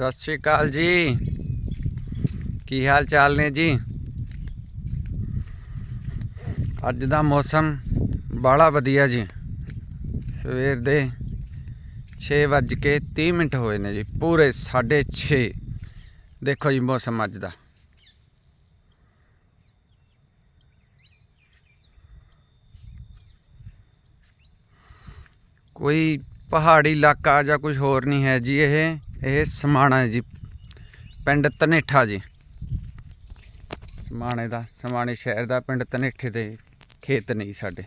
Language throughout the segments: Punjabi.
ਸਤਿ ਸ਼੍ਰੀ ਅਕਾਲ ਜੀ। ਕੀ ਹਾਲ ਚਾਲ ਨੇ ਜੀ? ਅੱਜ ਦਾ ਮੌਸਮ ਬਾਹਲਾ ਵਧੀਆ ਜੀ। ਸਵੇਰ ਦੇ 6 ਵੱਜ ਕੇ 30 ਮਿੰਟ ਹੋਏ ਨੇ ਜੀ, ਪੂਰੇ 6:30 ਦੇਖੋ ਜੀ ਮੌਸਮ ਅੱਜ ਦਾ। ਕੋਈ ਪਹਾੜੀ ਇਲਾਕਾ ਜਾਂ ਕੁਝ ਹੋਰ ਨਹੀਂ ਹੈ ਜੀ ਇਹ। ਇਹ ਸਮਾਣਾ ਜੀ, ਪਿੰਡ ਤਨੇਠਾ ਜੀ। ਸਮਾਣੇ ਦਾ, ਸਮਾਣੇ ਸ਼ਹਿਰ ਦਾ ਪਿੰਡ ਤਨੇਠੇ ਦੇ ਖੇਤ ਨਹੀਂ ਸਾਡੇ।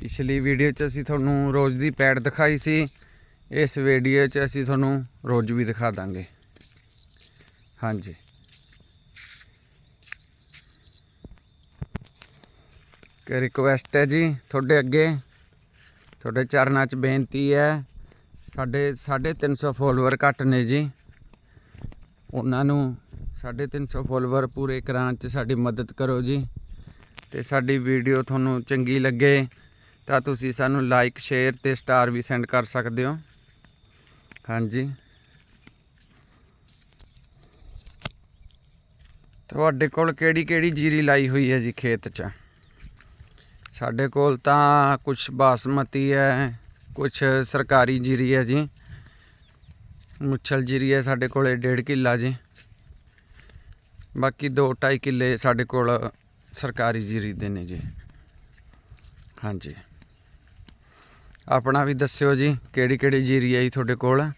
ਪਿਛਲੀ ਵੀਡੀਓ 'ਚ ਅਸੀਂ ਤੁਹਾਨੂੰ ਰੋਜ਼ ਦੀ ਪੈੜ ਦਿਖਾਈ ਸੀ, ਇਸ ਵੀਡੀਓ 'ਚ ਅਸੀਂ ਤੁਹਾਨੂੰ ਰੋਜ਼ ਵੀ ਦਿਖਾ ਦਾਂਗੇ। ਹਾਂਜੀ। ਕਿ ਰਿਕੁਐਸਟ ਹੈ ਜੀ, ਤੁਹਾਡੇ ਅੱਗੇ ਤੁਹਾਡੇ ਚਰਨਾਂ 'ਚ ਬੇਨਤੀ ਹੈ, ਸਾਡੇ 350 ਫੋਲੋਅਰ ਘੱਟ ਨੇ ਜੀ। ਉਹਨਾਂ ਨੂੰ 350 ਫੋਲੋਅਰ ਪੂਰੇ ਕਰਾਉਣ 'ਚ ਸਾਡੀ ਮਦਦ ਕਰੋ ਜੀ। ਤੇ ਸਾਡੀ ਵੀਡੀਓ ਤੁਹਾਨੂੰ ਚੰਗੀ ਲੱਗੇ ਤਾਂ ਤੁਸੀਂ ਸਾਨੂੰ ਲਾਈਕ ਸ਼ੇਅਰ ਤੇ ਸਟਾਰ ਵੀ ਸੈਂਡ ਕਰ ਸਕਦੇ ਹੋ। ਹਾਂਜੀ। ਤੁਹਾਡੇ ਕੋਲ ਕਿਹੜੀ ਕਿਹੜੀ ਜੀਰੀ ਲਾਈ ਹੋਈ ਹੈ ਜੀ ਖੇਤ 'ਚ? ਸਾਡੇ ਕੋਲ ਤਾਂ ਕੁਝ ਬਾਸਮਤੀ ਹੈ ਕੁਝ ਸਰਕਾਰੀ ਜੀਰੀ ਹੈ ਜੀ। ਮੁੱਛਲ ਜੀਰੀ ਹੈ ਸਾਡੇ ਕੋਲੇ 1.5 ਕਿੱਲਾ ਜੀ। ਬਾਕੀ 2.5 ਕਿੱਲੇ ਸਾਡੇ ਕੋਲ ਸਰਕਾਰੀ ਜੀਰੀ ਦੇ ਨੇ ਜੀ। ਹਾਂਜੀ। ਆਪਣਾ ਵੀ ਦੱਸਿਓ ਜੀ, ਕਿਹੜੀ ਕਿਹੜੀ ਜੀਰੀ ਹੈ ਜੀ ਤੁਹਾਡੇ ਕੋਲ?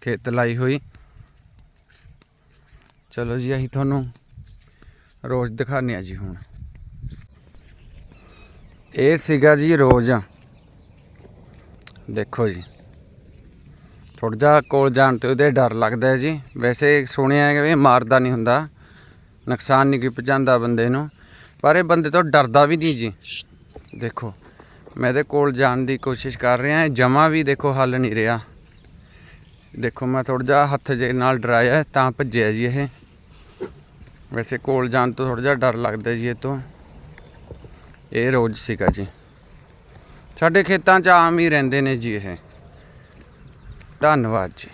ਖੇਤ ਲਾਈ ਹੋਈ। ਚਲੋ ਜੀ, ਅਸੀਂ ਤੁਹਾਨੂੰ ਰੋਜ਼ ਦਿਖਾਉਂਦੇ ਆ ਜੀ ਹੁਣ। ਇਹ ਸੀਗਾ ਜੀ ਰੋਜ਼। ਦੇਖੋ ਜੀ। ਥੋੜਾ ਜਿਹਾ ਕੋਲ ਜਾਣ ਤੇ ਉਹਦੇ ਡਰ ਲੱਗਦਾ ਹੈ ਜੀ। ਵੈਸੇ ਸੁਣਿਆ ਹੈ ਕਿ ਮਾਰਦਾ ਨਹੀਂ ਹੁੰਦਾ। ਨੁਕਸਾਨ ਨਹੀਂ ਕੋਈ ਪਹੁੰਚਾਉਂਦਾ ਬੰਦੇ ਨੂੰ। ਪਰ ਇਹ ਬੰਦੇ ਤੋਂ ਡਰਦਾ ਵੀ ਨਹੀਂ ਜੀ। ਦੇਖੋ, ਮੈਂ ਇਹਦੇ ਕੋਲ ਜਾਣ ਦੀ ਕੋਸ਼ਿਸ਼ ਕਰ ਰਿਹਾ। ਜਮਾ ਵੀ ਦੇਖੋ ਹੱਲ ਨਹੀਂ ਰਿਹਾ। ਦੇਖੋ, ਮੈਂ ਥੋੜਾ ਜਿਹਾ ਹੱਥ ਜੇ ਨਾਲ ਡਰਾਇਆ ਤਾਂ ਭੱਜਿਆ ਜੀ ਇਹ। ਵੈਸੇ ਕੋਲ ਜਾਣ ਤੋਂ ਥੋੜਾ ਜਿਹਾ ਡਰ ਲੱਗਦਾ ਜੀ ਇਹ ਤੋਂ। ਇਹ ਰੋਜ਼ ਸੀਗਾ ਜੀ। ਸਾਡੇ ਖੇਤਾਂ 'ਚ ਆਮ ਹੀ ਰਹਿੰਦੇ ਨੇ ਜੀ ਇਹ। ਧੰਨਵਾਦ ਜੀ।